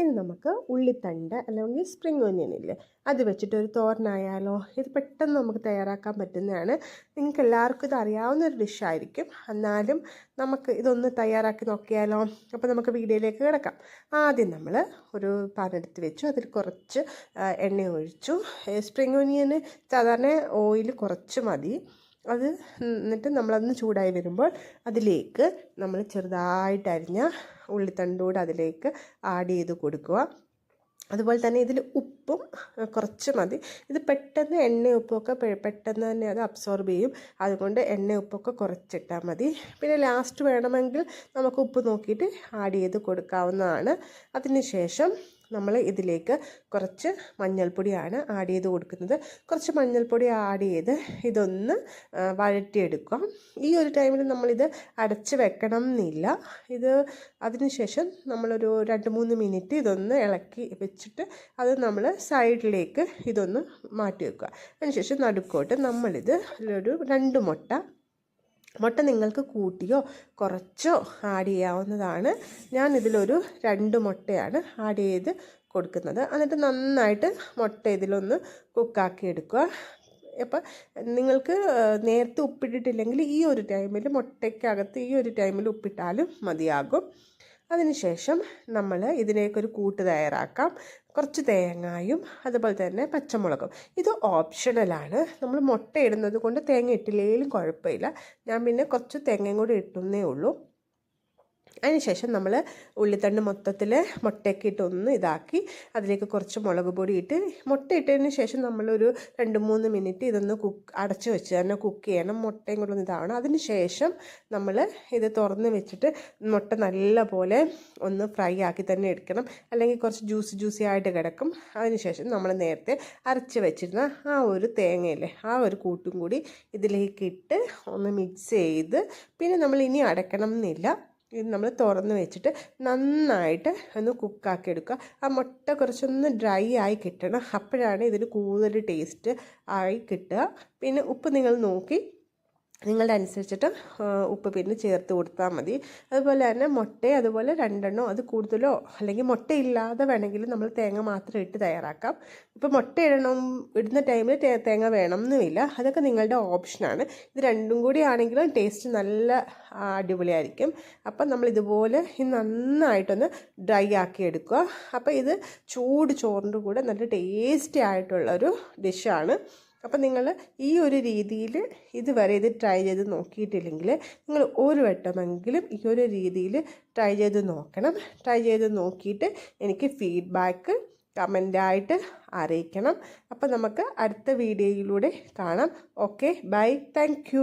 ഇനി നമുക്ക് ഉള്ളിത്തണ്ട് അല്ലെങ്കിൽ സ്പ്രിംഗ് ഒനിയൻ ഇല്ലേ? അത് വെച്ചിട്ട് ഒരു തോരനായാലോ? ഇത് പെട്ടെന്ന് നമുക്ക് തയ്യാറാക്കാൻ പറ്റുന്നതാണ്. നിങ്ങൾക്ക് എല്ലാവർക്കും ഇത് അറിയാവുന്ന ഒരു ഡിഷായിരിക്കും എന്നാലും നമുക്ക് ഇതൊന്ന് തയ്യാറാക്കി നോക്കിയാലോ? അപ്പോൾ നമുക്ക് വീഡിയോയിലേക്ക് കിടക്കാം. ആദ്യം നമ്മൾ ഒരു പാനെടുത്ത് വെച്ചു. അതിൽ കുറച്ച് എണ്ണ ഒഴിച്ചു. സ്പ്രിംഗ് ഒനിയന് സാധാരണ ഓയിൽ കുറച്ച് മതി. അത് എന്നിട്ട് നമ്മളതൊന്ന് ചൂടായി വരുമ്പോൾ അതിലേക്ക് നമ്മൾ ചെറുതായിട്ട് അരിഞ്ഞ ഉള്ളിത്തണ്ടൂടെ അതിലേക്ക് ആഡ് ചെയ്ത് കൊടുക്കുക. അതുപോലെ തന്നെ ഇതിൽ ഉപ്പും കുറച്ച് മതി. ഇത് പെട്ടെന്ന് എണ്ണ ഉപ്പൊക്കെ പെട്ടെന്ന് തന്നെ അത് അബ്സോർബ് ചെയ്യും. അതുകൊണ്ട് എണ്ണ ഉപ്പൊക്കെ കുറച്ചിട്ടാൽ മതി. പിന്നെ ലാസ്റ്റ് വേണമെങ്കിൽ നമുക്ക് ഉപ്പ് നോക്കിയിട്ട് ആഡ് ചെയ്ത് കൊടുക്കാവുന്നതാണ്. അതിനുശേഷം നമ്മൾ ഇതിലേക്ക് കുറച്ച് മഞ്ഞൾപ്പൊടിയാണ് ആഡ് ചെയ്ത് കൊടുക്കുന്നത്. കുറച്ച് മഞ്ഞൾപ്പൊടി ആഡ് ചെയ്ത് ഇതൊന്ന് വഴറ്റിയെടുക്കാം. ഈ ഒരു ടൈമിൽ നമ്മളിത് അടച്ച് വെക്കണം എന്നില്ല ഇത് അതിനുശേഷം നമ്മളൊരു രണ്ട് മൂന്ന് മിനിറ്റ് ഇതൊന്ന് ഇളക്കി വെച്ചിട്ട് അത് നമ്മൾ സൈഡിലേക്ക് ഇതൊന്ന് മാറ്റി വെക്കുക. അതിനുശേഷം നടുക്കോട്ട് നമ്മളിത് ഒരു രണ്ട് മുട്ട മുട്ട നിങ്ങൾക്ക് കൂട്ടിയോ കുറച്ചോ ആഡ് ചെയ്യാവുന്നതാണ്. ഞാൻ ഇതിലൊരു രണ്ട് മുട്ടയാണ് ആഡ് ചെയ്ത് കൊടുക്കുന്നത്. എന്നിട്ട് നന്നായിട്ട് മുട്ട ഇതിലൊന്ന് കുക്കാക്കി എടുക്കുക. അപ്പം നിങ്ങൾക്ക് നേരത്തെ ഉപ്പിട്ടിട്ടില്ലെങ്കിൽ ഈ ഒരു ടൈമിൽ മുട്ടയ്ക്കകത്ത് ഈ ഒരു ടൈമിൽ ഉപ്പിട്ടാലും മതിയാകും. അതിനുശേഷം നമ്മൾ ഇതിനേക്ക് ഒരു കൂട്ട് തയ്യാറാക്കാം. കുറച്ച് തേങ്ങായും അതുപോലെ തന്നെ പച്ചമുളകും. ഇത് ഓപ്ഷണലാണ് നമ്മൾ മുട്ട ഇടുന്നത് കൊണ്ട് തേങ്ങ ഇട്ടില്ലെങ്കിലും കുഴപ്പമില്ല. ഞാൻ പിന്നെ കുറച്ച് തേങ്ങയും കൂടി ഇട്ടുന്നേ ഉള്ളൂ. അതിനുശേഷം നമ്മൾ ഉള്ളിത്തണ്ട് മൊത്തത്തിൽ മുട്ടയൊക്കെ ഇട്ട് ഒന്ന് ഇതാക്കി അതിലേക്ക് കുറച്ച് മുളക് പൊടി ഇട്ട് മുട്ട ഇട്ടതിന് ശേഷം നമ്മളൊരു രണ്ട് മൂന്ന് മിനിറ്റ് ഇതൊന്ന് കുക്ക് അടച്ച് വെച്ച് തന്നെ കുക്ക് ചെയ്യണം. മുട്ടയും കൂടെ ഒന്ന് ഇതാവണം അതിന് ശേഷം നമ്മൾ ഇത് തുറന്ന് വെച്ചിട്ട് മുട്ട നല്ല പോലെ ഒന്ന് ഫ്രൈ ആക്കി തന്നെ എടുക്കണം. അല്ലെങ്കിൽ കുറച്ച് ജ്യൂസ് ജ്യൂസി ആയിട്ട് കിടക്കും. അതിനുശേഷം നമ്മൾ നേരത്തെ അരച്ച് വെച്ചിരുന്ന ആ ഒരു തേങ്ങയില്ലേ ആ ഒരു കൂട്ടും കൂടി ഇതിലേക്ക് ഇട്ട് ഒന്ന് മിക്സ് ചെയ്ത് പിന്നെ നമ്മൾ ഇനി അടയ്ക്കണം എന്നില്ല ഇത് നമ്മൾ തുറന്ന് വെച്ചിട്ട് നന്നായിട്ട് ഒന്ന് കുക്കാക്കി എടുക്കുക. ആ മുട്ട കുറച്ചൊന്ന് ഡ്രൈ ആയി കിട്ടണം. അപ്പോഴാണ് ഇതിന് കൂടുതൽ ടേസ്റ്റ് ആയി കിട്ടുക. പിന്നെ ഉപ്പ് നിങ്ങൾ നോക്കി നിങ്ങളുടെ അനുസരിച്ചിട്ട് ഉപ്പ് പിന്നെ ചേർത്ത് കൊടുത്താൽ മതി. അതുപോലെ തന്നെ മുട്ട അതുപോലെ രണ്ടെണ്ണോ അത് കൂടുതലോ അല്ലെങ്കിൽ മുട്ട ഇല്ലാതെ വേണമെങ്കിൽ നമ്മൾ തേങ്ങ മാത്രം ഇട്ട് തയ്യാറാക്കാം. ഇപ്പോൾ മുട്ട ഇടണം ഇടുന്ന ടൈമിൽ തേങ്ങ വേണം എന്നുമില്ല അതൊക്കെ നിങ്ങളുടെ ഓപ്ഷനാണ് ഇത് രണ്ടും കൂടി ആണെങ്കിലും ടേസ്റ്റ് നല്ല അടിപൊളിയായിരിക്കും. അപ്പം നമ്മൾ ഇതുപോലെ ഇത് നന്നായിട്ടൊന്ന് ഡ്രൈ ആക്കി എടുക്കുക. അപ്പോൾ ഇത് ചൂട് ചോറിന്റെ കൂടെ നല്ല ടേസ്റ്റി ആയിട്ടുള്ള ഒരു ഡിഷാണ് അപ്പം നിങ്ങൾ ഈ ഒരു രീതിയിൽ ഇതുവരെ ഇത് ട്രൈ ചെയ്ത് നോക്കിയിട്ടില്ലെങ്കിൽ നിങ്ങൾ ഒരു വട്ടമെങ്കിലും ഈ ഒരു രീതിയിൽ ട്രൈ ചെയ്ത് നോക്കണം. ട്രൈ ചെയ്ത് നോക്കിയിട്ട് എനിക്ക് ഫീഡ്ബാക്ക് കമന്റായിട്ട് അറിയിക്കണം. അപ്പം നമുക്ക് അടുത്ത വീഡിയോയിലൂടെ കാണാം. Okay bye thank